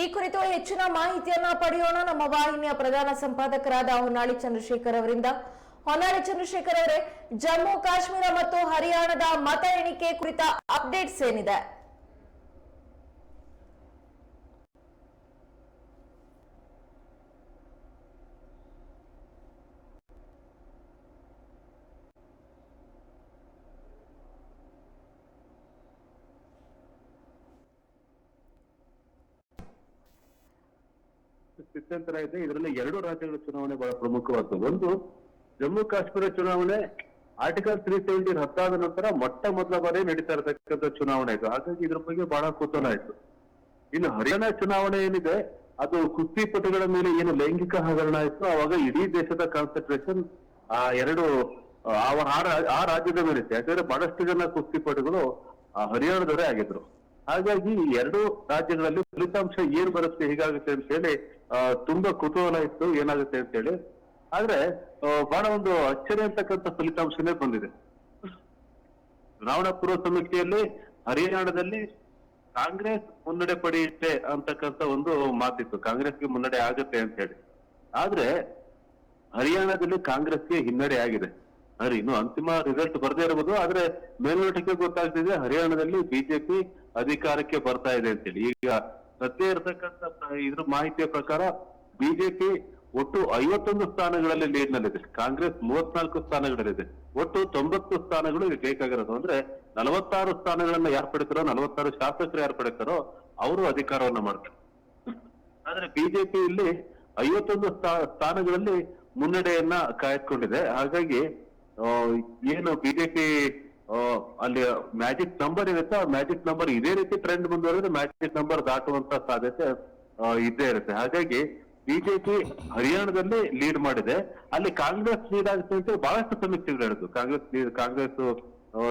ಈ ಕುರಿತು ಹೆಚ್ಚಿನ ಮಾಹಿತಿಯನ್ನ ಪಡೆಯೋಣ. ನಮ್ಮ ವಾಹಿನಿಯ ಪ್ರಧಾನ ಸಂಪಾದಕರಾದ ಹೊನ್ನಾಳಿ ಚಂದ್ರಶೇಖರ್ ಅವರಿಂದ. ಹೊನ್ನಾಳಿ ಚಂದ್ರಶೇಖರ್ ಅವರೇ, ಜಮ್ಮು, ಕಾಶ್ಮೀರ ಮತ್ತು ಹರಿಯಾಣದ ಮತ ಎಣಿಕೆ ಕುರಿತ ಅಪ್ಡೇಟ್ಸ್ ಏನಿದೆ? ಸ್ಥಿತ್ಯಂತರ ಇದೆ. ಇದರಲ್ಲಿ ಎರಡು ರಾಜ್ಯಗಳ ಚುನಾವಣೆ ಬಹಳ ಪ್ರಮುಖವಾದ್ದು ಒಂದು, ಜಮ್ಮು ಕಾಶ್ಮೀರ ಚುನಾವಣೆ ಆರ್ಟಿಕಲ್ ತ್ರೀ ಸೆವೆಂಟಿ ರದ್ದಾದ ನಂತರ ಮೊಟ್ಟ ಮೊದಲ ಬಾರಿ ನಡೀತಾ ಇರತಕ್ಕಂಥ ಚುನಾವಣೆ ಇದು. ಹಾಗಾಗಿ ಇದ್ರ ಬಗ್ಗೆ ಬಹಳ ಕುತೂಹಲ ಆಯ್ತು. ಇನ್ನು ಹರಿಯಾಣ ಚುನಾವಣೆ ಏನಿದೆ, ಅದು ಕುಸ್ತಿಪಟುಗಳ ಮೇಲೆ ಏನು ಲೈಂಗಿಕ ಹಗರಣ ಆಯ್ತು ಅವಾಗ ಇಡೀ ದೇಶದ ಕಾನ್ಸಂಟ್ರೇಷನ್ ಆ, ಎರಡು, ಆ ರಾಜ್ಯದ ಮೇಲೆ ಇತ್ತು. ಯಾಕಂದ್ರೆ ಬಹಳಷ್ಟು ಜನ ಕುಸ್ತಿಪಟುಗಳು, ಆ, ಹರಿಯಾಣದವರೇ ಆಗಿದ್ರು. ಹಾಗಾಗಿ ಎರಡು ರಾಜ್ಯಗಳಲ್ಲಿ ಫಲಿತಾಂಶ ಏನ್ ಬರುತ್ತೆ, ಹೀಗಾಗುತ್ತೆ ಅಂತ ಹೇಳಿ ತುಂಬಾ ಕುತೂಹಲ ಇತ್ತು, ಏನಾಗುತ್ತೆ ಅಂತ ಹೇಳಿ ಆದ್ರೆ ಬಹಳ ಒಂದು ಅಚ್ಚರಿ ಅಂತಕ್ಕಂಥ ಫಲಿತಾಂಶನೇ ಬಂದಿದೆ. ಚುನಾವಣಾ ಪೂರ್ವ ಸಮೀಕ್ಷೆಯಲ್ಲಿ ಹರಿಯಾಣದಲ್ಲಿ ಕಾಂಗ್ರೆಸ್ ಮುನ್ನಡೆ ಪಡೆಯುತ್ತೆ ಅಂತಕ್ಕಂಥ ಒಂದು ಮಾತಿತ್ತು. ಕಾಂಗ್ರೆಸ್ಗೆ ಮುನ್ನಡೆ ಆಗುತ್ತೆ ಅಂತ ಹೇಳಿ ಆದ್ರೆ, ಹರಿಯಾಣದಲ್ಲಿ ಕಾಂಗ್ರೆಸ್ಗೆ ಹಿನ್ನಡೆ ಆಗಿದೆ. ಅಂದ್ರೆ ಇನ್ನು ಅಂತಿಮ ರಿಸಲ್ಟ್ ಬರದೇ ಇರಬಹುದು ಆದ್ರೆ ಮೇಲ್ನೋಟಕ್ಕೆ ಗೊತ್ತಾಗ್ತಿದೆ, ಹರಿಯಾಣದಲ್ಲಿ ಬಿಜೆಪಿ ಅಧಿಕಾರಕ್ಕೆ ಬರ್ತಾ ಇದೆ ಅಂತೇಳಿ. ಈಗ ಸದ್ಯ ಇರತಕ್ಕಂಥ ಪ್ರ- ಇದ್ರ ಮಾಹಿತಿಯ ಪ್ರಕಾರ ಬಿಜೆಪಿ ಒಟ್ಟು ಐವತ್ತೊಂದು ಸ್ಥಾನಗಳಲ್ಲಿ ಲೀಡ್ ನಲ್ಲಿದೆ. ಕಾಂಗ್ರೆಸ್ ಮೂವತ್ನಾಲ್ಕು ಸ್ಥಾನಗಳಲ್ಲಿದೆ. ಒಟ್ಟು ತೊಂಬತ್ತು ಸ್ಥಾನಗಳು ಇಲ್ಲಿ ಬೇಕಾಗಿರೋದು ಅಂದ್ರೆ ನಲವತ್ತಾರು ಸ್ಥಾನಗಳನ್ನ ಯಾರು ಪಡಿತಾರೋ ನಲವತ್ತಾರು ಶಾಸಕರು ಯಾರು ಪಡಿತಾರೋ ಅವರು ಅಧಿಕಾರವನ್ನ ಮಾಡ್ತಾರೆ. ಆದ್ರೆ ಬಿಜೆಪಿ ಇಲ್ಲಿ ಐವತ್ತೊಂದು ಸ್ಥಾ- ಸ್ಥಾನಗಳಲ್ಲಿ ಮುನ್ನಡೆಯನ್ನ ಕಾಯ್ದುಕೊಂಡಿದೆ. ಹಾಗಾಗಿ ಏನು ಬಿಜೆಪಿ ಅಲ್ಲಿ ಮ್ಯಾಜಿಕ್ ನಂಬರ್ ಇರುತ್ತೆ? ಆ ಮ್ಯಾಜಿಕ್ ನಂಬರ್ ಇದೇ ರೀತಿ ಟ್ರೆಂಡ್ ಮುಂದುವರೆದ್ರೆ ಮ್ಯಾಜಿಕ್ ನಂಬರ್ ದಾಟುವಂತ ಸಾಧ್ಯತೆ ಇದ್ದೇ ಇರುತ್ತೆ. ಹಾಗಾಗಿ ಬಿಜೆಪಿ ಹರಿಯಾಣದಲ್ಲಿ ಲೀಡ್ ಮಾಡಿದೆ. ಅಲ್ಲಿ ಕಾಂಗ್ರೆಸ್ ಲೀಡ್ ಆಗುತ್ತೆ ಅಂತ ಬಹಳಷ್ಟು ಸಮೀಕ್ಷೆಗಳು ಹೇಳಿದ್ರು ಕಾಂಗ್ರೆಸ್ ಕಾಂಗ್ರೆಸ್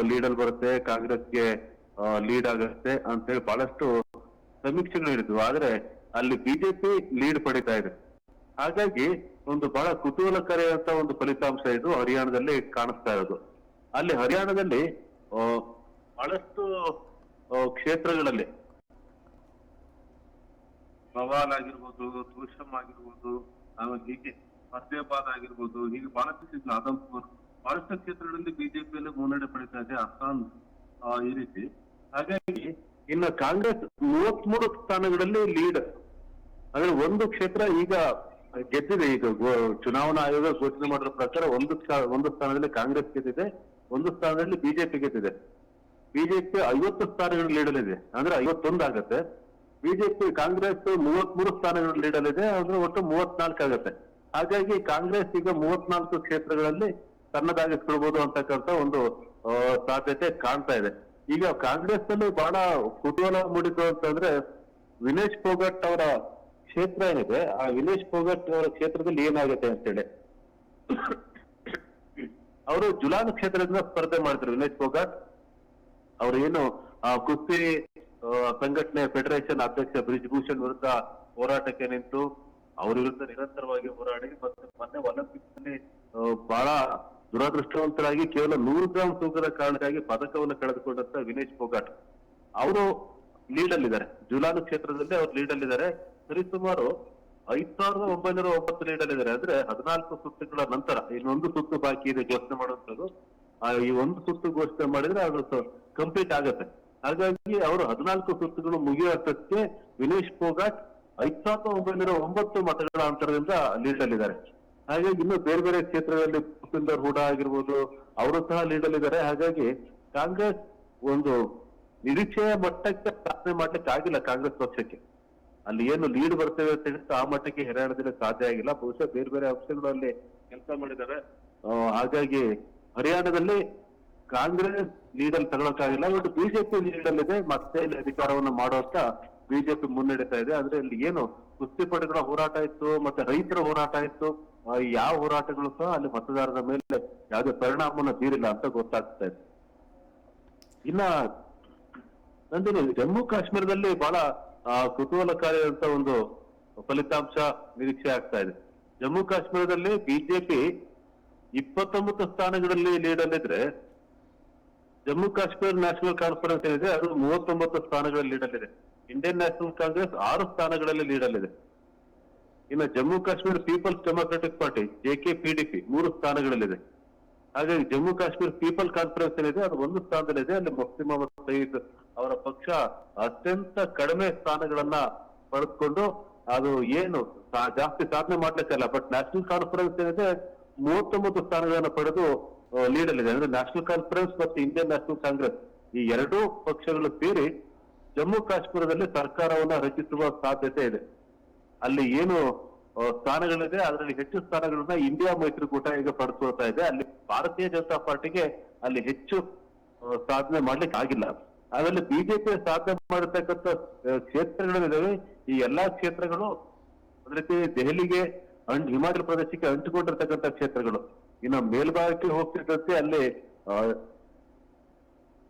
ಲೀಡ್ ಅಲ್ಲಿ ಬರುತ್ತೆ, ಕಾಂಗ್ರೆಸ್ಗೆ ಲೀಡ್ ಆಗುತ್ತೆ ಅಂತ ಹೇಳಿ ಬಹಳಷ್ಟು ಸಮೀಕ್ಷೆಗಳು ಹೇಳಿದ್ವು ಆದ್ರೆ ಅಲ್ಲಿ ಬಿಜೆಪಿ ಲೀಡ್ ಪಡಿತಾ ಇದೆ. ಹಾಗಾಗಿ ಒಂದು ಬಹಳ ಕುತೂಹಲಕಾರಿಯಾದಂತಹ ಒಂದು ಫಲಿತಾಂಶ ಇದು ಹರಿಯಾಣದಲ್ಲಿ ಕಾಣಿಸ್ತಾ ಇರೋದು. ಅಲ್ಲಿ ಹರಿಯಾಣದಲ್ಲಿ ಬಹಳಷ್ಟು ಕ್ಷೇತ್ರಗಳಲ್ಲಿ ಸವಾಲ್ ಆಗಿರ್ಬೋದು ತೋಷಮ್ ಆಗಿರ್ಬೋದು ಆಮೇಲೆ ಹೀಗೆ ಫತೇಬಾದ್ ಆಗಿರ್ಬೋದು, ಹೀಗೆ ಬಹಳಷ್ಟು ಆದಂಪುರ್ ಬಹಳಷ್ಟು ಕ್ಷೇತ್ರಗಳಲ್ಲಿ ಬಿಜೆಪಿಯಲ್ಲಿ ಮುನ್ನಡೆ ಪಡಿತಾ ಇದೆ ಅಸ್ಸಾಂ ಈ ರೀತಿ. ಹಾಗಾಗಿ ಇನ್ನು ಕಾಂಗ್ರೆಸ್ ಮೂವತ್ಮೂರು ಸ್ಥಾನಗಳಲ್ಲಿ ಲೀಡ್ ಅಂದ್ರೆ ಒಂದು ಕ್ಷೇತ್ರ ಈಗ ಗೆದ್ದಿದೆ, ಈಗ ಚುನಾವಣಾ ಆಯೋಗ ಘೋಷಣೆ ಮಾಡಿರೋ ಪ್ರಕಾರ ಒಂದು ಒಂದು ಸ್ಥಾನದಲ್ಲಿ ಕಾಂಗ್ರೆಸ್ ಗೆದ್ದಿದೆ. ಒಂದು ಸ್ಥಾನದಲ್ಲಿ ಬಿಜೆಪಿ ಗೆದ್ದಿದೆ. ಬಿಜೆಪಿ ಐವತ್ತು ಸ್ಥಾನಗಳು ಲೀಡಲ್ಲಿದೆ ಅಂದ್ರೆ ಐವತ್ತೊಂದು ಆಗತ್ತೆ. ಬಿಜೆಪಿ ಕಾಂಗ್ರೆಸ್ ಮೂವತ್ಮೂರು ಸ್ಥಾನಗಳು ಲೀಡಲ್ಲಿದೆ ಅಂದ್ರೆ ಒಟ್ಟು ಮೂವತ್ನಾಲ್ಕು ಆಗತ್ತೆ. ಹಾಗಾಗಿ ಕಾಂಗ್ರೆಸ್ ಈಗ ಮೂವತ್ನಾಲ್ಕು ಕ್ಷೇತ್ರಗಳಲ್ಲಿ ತನ್ನದಾಗಿಸ್ಕೊಳ್ಬಹುದು ಅಂತಕ್ಕಂಥ ಒಂದು ಸಾಧ್ಯತೆ ಕಾಣ್ತಾ ಇದೆ. ಈಗ ಕಾಂಗ್ರೆಸ್ನಲ್ಲಿ ಬಹಳ ಕುತೂಹಲ ಮೂಡಿತು ಅಂತಂದ್ರೆ ವಿನೇಶ್ ಪೋಗಟ್ ಅವರ ಕ್ಷೇತ್ರ ಏನಿದೆ, ಆ ವಿನೇಶ್ ಪೋಗಟ್ ಅವರ ಕ್ಷೇತ್ರದಲ್ಲಿ ಏನಾಗುತ್ತೆ ಅಂತೇಳಿ. ಅವರು ಜುಲಾನ್ ಕ್ಷೇತ್ರದಿಂದ ಸ್ಪರ್ಧೆ ಮಾಡಿದ್ರು ವಿನೇಶ್ ಪೋಗಾಟ್ ಅವರು ಏನು ಕುಸ್ತಿ ಸಂಘಟನೆ ಫೆಡರೇಷನ್ ಅಧ್ಯಕ್ಷ ಬ್ರಿಜ್ಭೂಷಣ್ ವಿರುದ್ಧ ಹೋರಾಟಕ್ಕೆ ನಿಂತು ಅವ್ರ ವಿರುದ್ಧ ನಿರಂತರವಾಗಿ ಹೋರಾಡಿ ಮತ್ತೆ ಮೊನ್ನೆ ಒಲಿಂಪಿಕ್ಸ್ನಲ್ಲಿ ಬಹಳ ದುರದೃಷ್ಟವಂತರಾಗಿ ಕೇವಲ ನೂರು ಗ್ರಾಮ್ ತೂಕದ ಕಾರಣಕ್ಕಾಗಿ ಪದಕವನ್ನು ಕಳೆದುಕೊಂಡಂತ ವಿನೇಶ್ ಪೋಗಾಟ್ ಅವರು ಲೀಡ್ ಅಲ್ಲಿದ್ದಾರೆ ಜುಲಾನು ಕ್ಷೇತ್ರದಲ್ಲಿ ಅವ್ರು ಲೀಡ್ ಅಲ್ಲಿದ್ದಾರೆ ಸರಿಸುಮಾರು ಐದ್ ಸಾವಿರದ ಒಂಬೈನೂರ ಒಂಬತ್ತು ಲೀಡ್ ಅಲ್ಲಿದ್ದಾರೆ ಅಂದ್ರೆ ಹದಿನಾಲ್ಕು ಸುತ್ತುಗಳ ನಂತರ ಇನ್ನೊಂದು ಸುತ್ತು ಬಾಕಿ ಇದೆ ಘೋಷಣೆ ಮಾಡುವಂತದ್ದು ಈ ಒಂದು ಸುತ್ತು ಘೋಷಣೆ ಮಾಡಿದ್ರೆ ಅದು ಕಂಪ್ಲೀಟ್ ಆಗತ್ತೆ. ಹಾಗಾಗಿ ಅವರು ಹದಿನಾಲ್ಕು ಸುತ್ತುಗಳು ಮುಗಿಯುವಷ್ಟಕ್ಕೆ ವಿನೇಶ್ ಪೋಗಾಟ್ ಐದ್ ಸಾವಿರದ ಒಂಬೈನೂರ ಒಂಬತ್ತು ಮತಗಳ ಅಂತರದಿಂದ ಲೀಡ್ ಅಲ್ಲಿದ್ದಾರೆ. ಹಾಗಾಗಿ ಇನ್ನು ಬೇರೆ ಬೇರೆ ಕ್ಷೇತ್ರಗಳಲ್ಲಿ ಭೂಪಿಂದರ್ ಹೂಡಾ ಆಗಿರ್ಬೋದು, ಅವರು ಸಹ ಲೀಡ್ ಅಲ್ಲಿದ್ದಾರೆ. ಹಾಗಾಗಿ ಕಾಂಗ್ರೆಸ್ ಒಂದು ನಿರೀಕ್ಷೆಯ ಮಟ್ಟಕ್ಕೆ ಸಾಧನೆ ಮಾಡ್ಲಿಕ್ಕೆ ಆಗಿಲ್ಲ ಕಾಂಗ್ರೆಸ್ ಪಕ್ಷಕ್ಕೆ. ಅಲ್ಲಿ ಏನು ಲೀಡ್ ಬರ್ತೇವೆ ಅಂತ ಹೇಳಿದ್ರೆ ಆ ಮಟ್ಟಕ್ಕೆ ಹರಿಯಾಣದಲ್ಲಿ ಸಾಧ್ಯ ಆಗಿಲ್ಲ. ಬಹುಶಃ ಬೇರೆ ಬೇರೆ ಅಂಶಗಳು ಅಲ್ಲಿ ಕೆಲಸ ಮಾಡಿದ್ದಾರೆ. ಹಾಗಾಗಿ ಹರಿಯಾಣದಲ್ಲಿ ಕಾಂಗ್ರೆಸ್ ಲೀಡಲ್ಲಿ ಅಲ್ಲಿ ತಗೊಳಕ್ಕಾಗಿಲ್ಲ. ಬಟ್ ಬಿಜೆಪಿ ಲೀಡ್ ಅಲ್ಲಿದೆ ಮತ್ತೆ ಇಲ್ಲಿ ಅಧಿಕಾರವನ್ನು ಮಾಡುವಂತ ಬಿಜೆಪಿ ಮುನ್ನಡೆತಾ ಇದೆ. ಆದ್ರೆ ಇಲ್ಲಿ ಏನು ಕುಸ್ತಿಪಟುಗಳ ಹೋರಾಟ ಇತ್ತು, ಮತ್ತೆ ರೈತರ ಹೋರಾಟ ಇತ್ತು. ಯಾವ ಹೋರಾಟಗಳು ಸಹ ಅಲ್ಲಿ ಮತದಾರರ ಮೇಲೆ ಯಾವುದೇ ಪರಿಣಾಮವನ್ನು ಬೀರಿಲ್ಲ ಅಂತ ಗೊತ್ತಾಗ್ತಾ ಇದೆ. ಇನ್ನ ನಂದಿನಿ, ಜಮ್ಮು ಕಾಶ್ಮೀರದಲ್ಲಿ ಬಹಳ ಆ, ಕುತೂಹಲಕಾರಿಯಾದಂತ ಒಂದು ಫಲಿತಾಂಶ ನಿರೀಕ್ಷೆ ಆಗ್ತಾ ಇದೆ. ಜಮ್ಮು ಕಾಶ್ಮೀರದಲ್ಲಿ ಬಿಜೆಪಿ ಇಪ್ಪತ್ತೊಂಬತ್ತು ಸ್ಥಾನಗಳಲ್ಲಿ ಲೀಡ್ ಅಲ್ಲಿದ್ರೆ ಜಮ್ಮು ಕಾಶ್ಮೀರ ನ್ಯಾಷನಲ್ ಕಾನ್ಫರೆನ್ಸ್ ಏನಿದೆ ಅದು ಮೂವತ್ತೊಂಬತ್ತು ಸ್ಥಾನಗಳಲ್ಲಿ ಲೀಡ್ ಅಲ್ಲಿದೆ ಇಂಡಿಯನ್ ನ್ಯಾಷನಲ್ ಕಾಂಗ್ರೆಸ್ ಆರು ಸ್ಥಾನಗಳಲ್ಲಿ ಲೀಡಲ್ಲಿದೆ ಇನ್ನು Jammu Kashmir peoples democratic party J K PDP ಮೂರು ಸ್ಥಾನಗಳಲ್ಲಿದೆ. ಹಾಗಾಗಿ ಜಮ್ಮು ಕಾಶ್ಮೀರ ಪೀಪಲ್ ಕಾನ್ಫರೆನ್ಸ್ ಏನಿದೆ ಅದು ಒಂದು ಸ್ಥಾನದಲ್ಲಿದೆ ಅಲ್ಲಿ ಮುಫ್ತಿ ಮೊಹಮ್ಮದ್ ಸಯೀದ್ ಅವರ ಪಕ್ಷ ಅತ್ಯಂತ ಕಡಿಮೆ ಸ್ಥಾನಗಳನ್ನ ಪಡೆದುಕೊಂಡು ಅದು ಏನು ಜಾಸ್ತಿ ಸಾಧನೆ ಮಾಡ್ಲಿಕ್ಕಲ್ಲ ಬಟ್ ನ್ಯಾಷನಲ್ ಕಾನ್ಫರೆನ್ಸ್ ಏನಿದೆ, ಮೂವತ್ತೊಂಬತ್ತು ಸ್ಥಾನಗಳನ್ನು ಪಡೆದು ಲೀಡ್ ಅಲ್ಲಿದೆ. ಅಂದ್ರೆ ನ್ಯಾಷನಲ್ ಕಾನ್ಫರೆನ್ಸ್ ಮತ್ತು ಇಂಡಿಯನ್ ನ್ಯಾಷನಲ್ ಕಾಂಗ್ರೆಸ್ ಈ ಎರಡೂ ಪಕ್ಷಗಳು ಸೇರಿ ಜಮ್ಮು ಕಾಶ್ಮೀರದಲ್ಲಿ ಸರ್ಕಾರವನ್ನ ರಚಿಸುವ ಸಾಧ್ಯತೆ ಇದೆ. ಅಲ್ಲಿ ಏನು ಸ್ಥಾನಗಳಿದೆ, ಅದರಲ್ಲಿ ಹೆಚ್ಚು ಸ್ಥಾನಗಳನ್ನ ಇಂಡಿಯಾ ಮೈತ್ರಿಕೂಟ ಈಗ ಪಡೆದುಕೊಳ್ತಾ ಇದೆ. ಅಲ್ಲಿ ಭಾರತೀಯ ಜನತಾ ಪಾರ್ಟಿಗೆ ಅಲ್ಲಿ ಹೆಚ್ಚು ಸಾಧನೆ ಮಾಡ್ಲಿಕ್ಕೆ ಆಗಿಲ್ಲ ಅದರಲ್ಲಿ ಬಿಜೆಪಿ ಸಾಧನೆ ಮಾಡಿರ್ತಕ್ಕಂಥ ಆ, ಕ್ಷೇತ್ರಗಳಿದಾವೆ. ಈ ಎಲ್ಲಾ ಕ್ಷೇತ್ರಗಳು ಅದೇ ರೀತಿ ದೆಹಲಿಗೆ ಹಿಮಾಚಲ ಪ್ರದೇಶಕ್ಕೆ ಅಂಟಿಕೊಂಡಿರ್ತಕ್ಕಂಥ ಕ್ಷೇತ್ರಗಳು. ಇನ್ನು ಮೇಲ್ಭಾಗಕ್ಕೆ ಹೋಗ್ತಿದ್ದಂತೆ ಅಲ್ಲಿ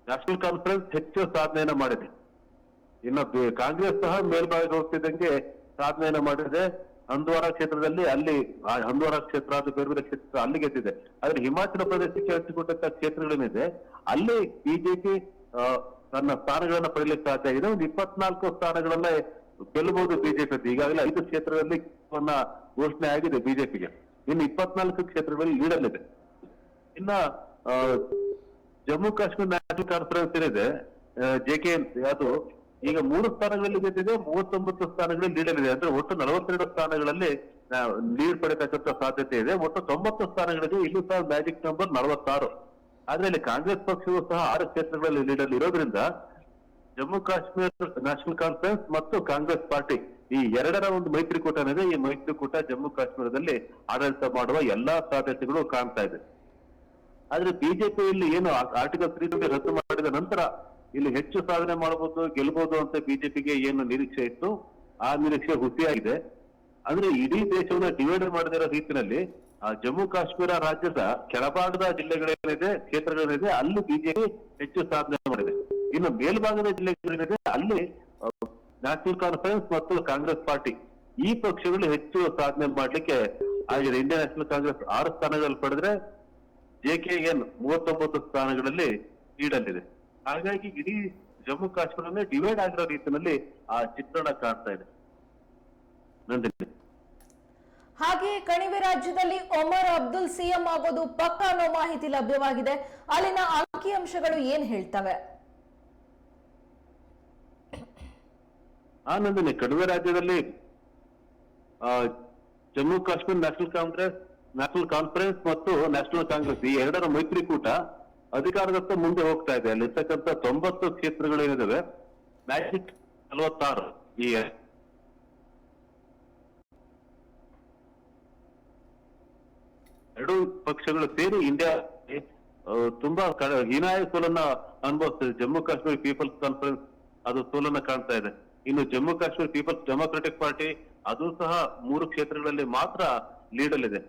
ನ್ಯಾಷನಲ್ ಕಾನ್ಫರೆನ್ಸ್ ಹೆಚ್ಚು ಸಾಧನೆಯನ್ನ ಮಾಡಿದೆ. ಇನ್ನು ಕಾಂಗ್ರೆಸ್ ಸಹ ಮೇಲ್ಭಾಗಕ್ಕೆ ಹೋಗ್ತಿದ್ದಂಗೆ ಸಾಧನೆಯನ್ನ ಮಾಡಿದೆ. ಹಂದ್ವಾರ ಕ್ಷೇತ್ರದಲ್ಲಿ ಅಲ್ಲಿ ಹಂದ್ವಾರ ಕ್ಷೇತ್ರ ಅದು ಬೇರೆ ಬೇರೆ ಕ್ಷೇತ್ರ ಅಲ್ಲಿ ಗೆದ್ದಿದೆ ಆದ್ರೆ ಹಿಮಾಚಲ ಪ್ರದೇಶಕ್ಕೆ ಹಂಚಿಕೊಟ್ಟಂತ ಕ್ಷೇತ್ರಗಳೇನಿದೆ ಅಲ್ಲಿ ಬಿಜೆಪಿ ತನ್ನ ಸ್ಥಾನಗಳನ್ನ ಪಡೆಯಲಿಕ್ಕೆ ಸಾಧ್ಯ ಆಗಿದೆ. ಒಂದು ಇಪ್ಪತ್ನಾಲ್ಕು ಸ್ಥಾನಗಳನ್ನ ಗೆಲ್ಲಬಹುದು ಬಿಜೆಪಿ ಈಗಾಗಲೇ ಐದು ಕ್ಷೇತ್ರದಲ್ಲಿ ಘೋಷಣೆ ಆಗಿದೆ ಬಿಜೆಪಿಗೆ ಇನ್ನು ಇಪ್ಪತ್ನಾಲ್ಕು ಕ್ಷೇತ್ರಗಳಲ್ಲಿ ಲೀಡಲ್ಲಿದೆ ಇನ್ನ ಜಮ್ಮು ಕಾಶ್ಮೀರ ನ್ಯಾಷನಲ್ ಕಾನ್ಫರೆನ್ಸ್ ಏನಿದೆ ಜೆ ಕೆ ಅದು ಈಗ ಮೂರು ಸ್ಥಾನಗಳಲ್ಲಿ ಗೆದ್ದಿದೆ, ಮೂವತ್ತೊಂಬತ್ತು ಸ್ಥಾನಗಳಲ್ಲಿ ಲೀಡಲ್ಲಿದೆ ಅಂದ್ರೆ ಒಟ್ಟು ನಲವತ್ತೆರಡು ಸ್ಥಾನಗಳಲ್ಲಿ ಲೀಡ್ ಪಡೆತಕ್ಕಂಥ ಸಾಧ್ಯತೆ ಇದೆ. ಒಟ್ಟು ತೊಂಬತ್ತು ಸ್ಥಾನಗಳಿಗೆ ಇಲ್ಲೂ ಸಹ ಮ್ಯಾಜಿಕ್ ನಂಬರ್ ನಲವತ್ತಾರು. ಆದ್ರೆ ಇಲ್ಲಿ ಕಾಂಗ್ರೆಸ್ ಪಕ್ಷವು ಸಹ ಆರು ಕ್ಷೇತ್ರಗಳಲ್ಲಿ ಲೀಡರ್ ಇರೋದ್ರಿಂದ ಜಮ್ಮು ಕಾಶ್ಮೀರ ನ್ಯಾಷನಲ್ ಕಾನ್ಫರೆನ್ಸ್ ಮತ್ತು ಕಾಂಗ್ರೆಸ್ ಪಾರ್ಟಿ ಈ ಎರಡರ ಒಂದು ಮೈತ್ರಿಕೂಟ ಏನಿದೆ ಈ ಮೈತ್ರಿಕೂಟ ಜಮ್ಮು ಕಾಶ್ಮೀರದಲ್ಲಿ ಆಡಳಿತ ಮಾಡುವ ಎಲ್ಲಾ ಸಾಧ್ಯತೆಗಳು ಕಾಣ್ತಾ ಇದೆ. ಆದ್ರೆ ಬಿಜೆಪಿ ಇಲ್ಲಿ ಏನು ಆರ್ಟಿಕಲ್ ತ್ರೀ ರದ್ದು ಮಾಡಿದ ನಂತರ ಇಲ್ಲಿ ಹೆಚ್ಚು ಸಾಧನೆ ಮಾಡಬಹುದು ಗೆಲ್ಬಹುದು ಅಂತ ಬಿಜೆಪಿಗೆ ಏನು ನಿರೀಕ್ಷೆ ಇತ್ತು? ಆ ನಿರೀಕ್ಷೆ ಹುಸಿಯಾಗಿದೆ ಅಂದ್ರೆ ಇಡೀ ದೇಶವನ್ನ ಡಿವೈಡ್ ಮಾಡದಿರೋ ರೀತಿಯಲ್ಲಿ ಜಮ್ಮು ಕಾಶ್ಮೀರ ರಾಜ್ಯದ ಕೆಳಭಾಗದ ಜಿಲ್ಲೆಗಳೇನಿದೆ, ಕ್ಷೇತ್ರಗಳೇನಿದೆ, ಅಲ್ಲಿ ಬಿಜೆಪಿ ಹೆಚ್ಚು ಸಾಧನೆ ಮಾಡಿದೆ. ಇನ್ನು ಮೇಲ್ಭಾಗದ ಜಿಲ್ಲೆಗಳೇನಿದೆ, ಅಲ್ಲಿ ನ್ಯಾಷನಲ್ ಕಾನ್ಫರೆನ್ಸ್ ಮತ್ತು ಕಾಂಗ್ರೆಸ್ ಪಾರ್ಟಿ. ಈ ಪಕ್ಷಗಳು ಹೆಚ್ಚು ಸಾಧನೆ ಮಾಡ್ಲಿಕ್ಕೆ ಆಗಿದೆ. ಇಂಡಿಯನ್ ನ್ಯಾಷನಲ್ ಕಾಂಗ್ರೆಸ್ ಆರು ಸ್ಥಾನಗಳಲ್ಲಿ ಪಡೆದ್ರೆ ಜೆಕೆಎನ್ ಮೂವತ್ತೊಂಬತ್ತು ಸ್ಥಾನಗಳಲ್ಲಿ ನೀಡಲಿದೆ ಹಾಗಾಗಿ ಇಡೀ ಜಮ್ಮು ಕಾಶ್ಮೀರನೇ ಡಿವೈಡ್ ಆಗಿರೋ ರೀತಿಯಲ್ಲಿ ಆ ಚಿತ್ರಣ ಕಾಣ್ತಾ ಇದೆ. ನಂದಿನಿ. ಹಾಗೆಯೇ ಕಣಿವೆ ರಾಜ್ಯದಲ್ಲಿ ಒಮರ್ ಅಬ್ದುಲ್ ಸಿಎಂ ಆಗೋದು ಪಕ್ಕ ಅನ್ನೋ ಮಾಹಿತಿ ಲಭ್ಯವಾಗಿದೆ. ಅಲ್ಲಿನ ಅಂಕಿಅಂಶಗಳು ಏನ್ ಹೇಳ್ತವೆ? ಆನಂದಿನಿ ನಂದಿನಿ, ಕಣಿವೆ ರಾಜ್ಯದಲ್ಲಿ Jammu Kashmir national congress, national conference ಮತ್ತು ನ್ಯಾಷನಲ್ ಕಾಂಗ್ರೆಸ್ ಈ ಎರಡರ ಮೈತ್ರಿಕೂಟ ಅಧಿಕಾರದತ್ತ ಮುಂದೆ ಹೋಗ್ತಾ ಇದೆ. ಅಲ್ಲಿರ್ತಕ್ಕಂಥ ತೊಂಬತ್ತು ಕ್ಷೇತ್ರಗಳೇನಿದಾವೆ? ಮ್ಯಾಜಿಕ್ ನಲವತ್ತಾರು ಈ ಎರಡು ಪಕ್ಷಗಳು ಸೇರಿ ಇಂಡಿಯಾ ತುಂಬಾ ಹೀನಾಯ ಸೋಲನ್ನ ಅನುಭವಿಸ್ತದೆ. ಜಮ್ಮು ಕಾಶ್ಮೀರ್ ಪೀಪಲ್ಸ್ ಕಾನ್ಫರೆನ್ಸ್ ಅದು ಸೋಲನ್ನ ಕಾಣ್ತಾ ಇದೆ. ಇನ್ನು Jammu Kashmir peoples democratic party ಅದು ಸಹ ಮೂರು ಕ್ಷೇತ್ರಗಳಲ್ಲಿ ಮಾತ್ರ ಲೀಡಲ್ಲಿದೆ.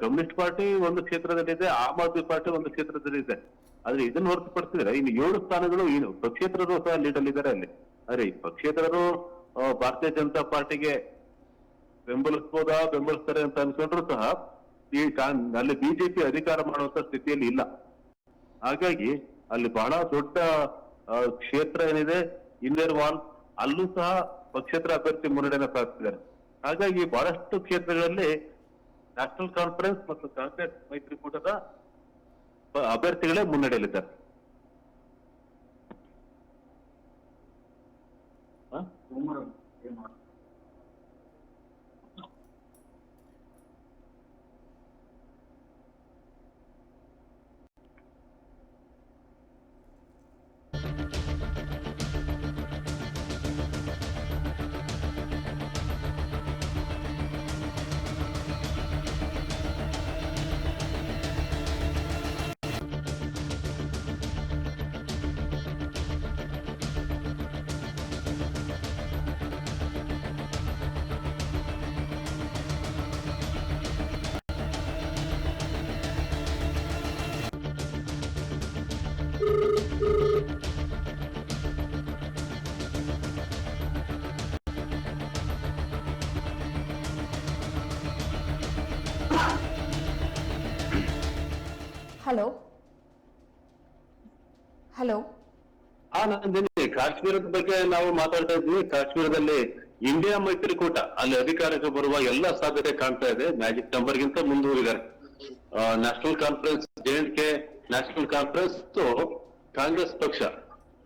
ಕಮ್ಯುನಿಸ್ಟ್ ಪಾರ್ಟಿ ಒಂದು ಕ್ಷೇತ್ರದಲ್ಲಿದೆ, ಆಮ್ ಆದ್ಮಿ ಪಾರ್ಟಿ ಒಂದು ಕ್ಷೇತ್ರದಲ್ಲಿದೆ. ಆದ್ರೆ ಇದನ್ನ ಹೊರತುಪಡಿಸಿದ್ರೆ ಇನ್ನು ಏಳು ಸ್ಥಾನಗಳು ಏನು ಪಕ್ಷೇತರರು ಸಹ ಲೀಡಲ್ಲಿ ಅಲ್ಲಿದ್ದಾರೆ ಅಲ್ಲಿ ಅರೆ ಪಕ್ಷೇತರರು ಭಾರತೀಯ ಜನತಾ ಪಾರ್ಟಿಗೆ ಬೆಂಬಲಿಸ್ಬೋದಾ, ಬೆಂಬಲಿಸ್ತಾರೆ ಅಂತ ಅನ್ಕೊಂಡ್ರು ಸಹ ಈ ಅಲ್ಲಿ ಬಿಜೆಪಿ ಅಧಿಕಾರ ಮಾಡುವಂತ ಸ್ಥಿತಿಯಲ್ಲಿ ಇಲ್ಲ. ಹಾಗಾಗಿ ಅಲ್ಲಿ ಬಹಳ ದೊಡ್ಡ ಕ್ಷೇತ್ರ ಏನಿದೆ ಇಂದಿಯರ್ ವಾಲ್ ಅಲ್ಲೂ ಸಹ ಪಕ್ಷೇತರ ಅಭ್ಯರ್ಥಿ ಮುನ್ನಡೆಯನ್ನು ಸಾಧಿಸಿದ್ದಾರೆ. ಹಾಗಾಗಿ ಬಹಳಷ್ಟು ಕ್ಷೇತ್ರಗಳಲ್ಲಿ ನ್ಯಾಷನಲ್ ಕಾನ್ಫರೆನ್ಸ್ ಮತ್ತು ಕಾಂಗ್ರೆಸ್ ಮೈತ್ರಿಕೂಟದ ಅಭ್ಯರ್ಥಿಗಳೇ ಮುನ್ನಡೆಯಲ್ಲಿದ್ದಾರೆ. ಹ? ಹಲೋ ಹಲೋ ಆ ನಂದಿನಿ ಕಾಶ್ಮೀರದ ಬಗ್ಗೆ ನಾವು ಮಾತಾಡ್ತಾ ಇದ್ವಿ. ಕಾಶ್ಮೀರದಲ್ಲಿ ಇಂಡಿಯಾ ಮೈತ್ರಿಕೂಟ ಅಲ್ಲಿ ಅಧಿಕಾರಕ್ಕೆ ಬರುವ ಎಲ್ಲಾ ಸಾಧ್ಯತೆ ಕಾಣ್ತಾ ಇದೆ. ಮ್ಯಾಜಿಕ್ ನಂಬರ್ ಗಿಂತ ಮುಂದುವರಿದ್ದಾರೆ national conference J K national conference congress ಪಕ್ಷ.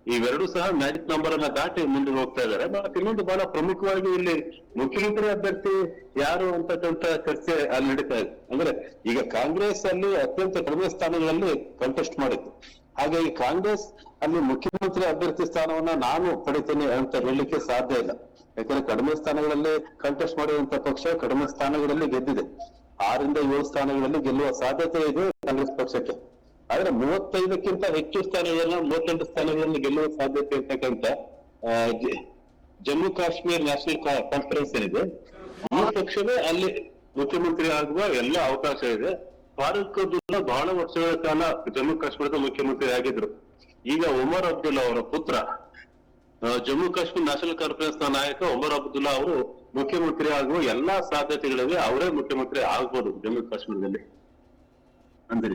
ಇವೆರಡು ಸಹ ಮ್ಯಾಜಿಕ್ ನಂಬರ್ ಅನ್ನ ದಾಟಿ ಮುಂದೆ ಹೋಗ್ತಾ ಇದ್ದಾರೆ. ಮತ್ತೆ ಇನ್ನೊಂದು ಬಹಳ ಪ್ರಮುಖವಾಗಿ ಇಲ್ಲಿ ಮುಖ್ಯಮಂತ್ರಿ ಅಭ್ಯರ್ಥಿ ಯಾರು ಅಂತಕ್ಕಂತ ಚರ್ಚೆ ಅಲ್ಲಿ ನಡೀತಾ ಇದೆ. ಅಂದ್ರೆ ಈಗ ಕಾಂಗ್ರೆಸ್ ಅಲ್ಲಿ ಅತ್ಯಂತ ಕಡಿಮೆ ಸ್ಥಾನಗಳಲ್ಲಿ ಕಂಟೆಸ್ಟ್ ಮಾಡಿತ್ತು ಹಾಗಾಗಿ ಕಾಂಗ್ರೆಸ್ ಅಲ್ಲಿ ಮುಖ್ಯಮಂತ್ರಿ ಅಭ್ಯರ್ಥಿ ಸ್ಥಾನವನ್ನ ನಾನು ಪಡಿತೇನೆ ಅಂತ ಹೇಳಲಿಕ್ಕೆ ಸಾಧ್ಯ ಇಲ್ಲ. ಯಾಕಂದ್ರೆ ಕಡಿಮೆ ಸ್ಥಾನಗಳಲ್ಲಿ ಕಂಟೆಸ್ಟ್ ಮಾಡಿರುವಂತ ಪಕ್ಷ ಕಡಿಮೆ ಸ್ಥಾನಗಳಲ್ಲಿ ಗೆದ್ದಿದೆ. ಆರಿಂದ ಏಳು ಸ್ಥಾನಗಳಲ್ಲಿ ಗೆಲ್ಲುವ ಸಾಧ್ಯತೆ ಇದೆ ಕಾಂಗ್ರೆಸ್ ಪಕ್ಷಕ್ಕೆ. ಆದ್ರೆ ಮೂವತ್ತೈದಕ್ಕಿಂತ ಹೆಚ್ಚು ಸ್ಥಾನಗಳನ್ನ ಮೂವತ್ತೆಂಟು ಸ್ಥಾನಗಳನ್ನು ಗೆಲ್ಲುವ ಸಾಧ್ಯತೆ ಇರ್ತಕ್ಕಂಥ ಆ, ಜಮ್ಮು ಕಾಶ್ಮೀರ್ ನ್ಯಾಷನಲ್ ಕಾನ್ಫರೆನ್ಸ್ ಏನಿದೆ ಈ ಪಕ್ಷವೇ ಅಲ್ಲಿ ಮುಖ್ಯಮಂತ್ರಿ ಆಗುವ ಎಲ್ಲ ಅವಕಾಶ ಇದೆ. ಫಾರೂಕ್ ಅಬ್ದುಲ್ಲಾ ಬಹಳ ವರ್ಷಗಳ ಕಾಲ ಜಮ್ಮು ಕಾಶ್ಮೀರದ ಮುಖ್ಯಮಂತ್ರಿ ಆಗಿದ್ರು. ಈಗ ಉಮರ್ ಅಬ್ದುಲ್ಲಾ ಅವರ ಪುತ್ರ ಆ, ಜಮ್ಮು ಕಾಶ್ಮೀರ್ ನ್ಯಾಷನಲ್ ಕಾನ್ಫರೆನ್ಸ್ನ ನಾಯಕ ಉಮರ್ ಅಬ್ದುಲ್ಲಾ ಅವರು ಮುಖ್ಯಮಂತ್ರಿ ಆಗುವ ಎಲ್ಲಾ ಸಾಧ್ಯತೆಗಳಿವೆ ಅವರೇ ಮುಖ್ಯಮಂತ್ರಿ ಆಗ್ಬೋದು ಜಮ್ಮು ಕಾಶ್ಮೀರದಲ್ಲಿ. ಅಂದ್ರೆ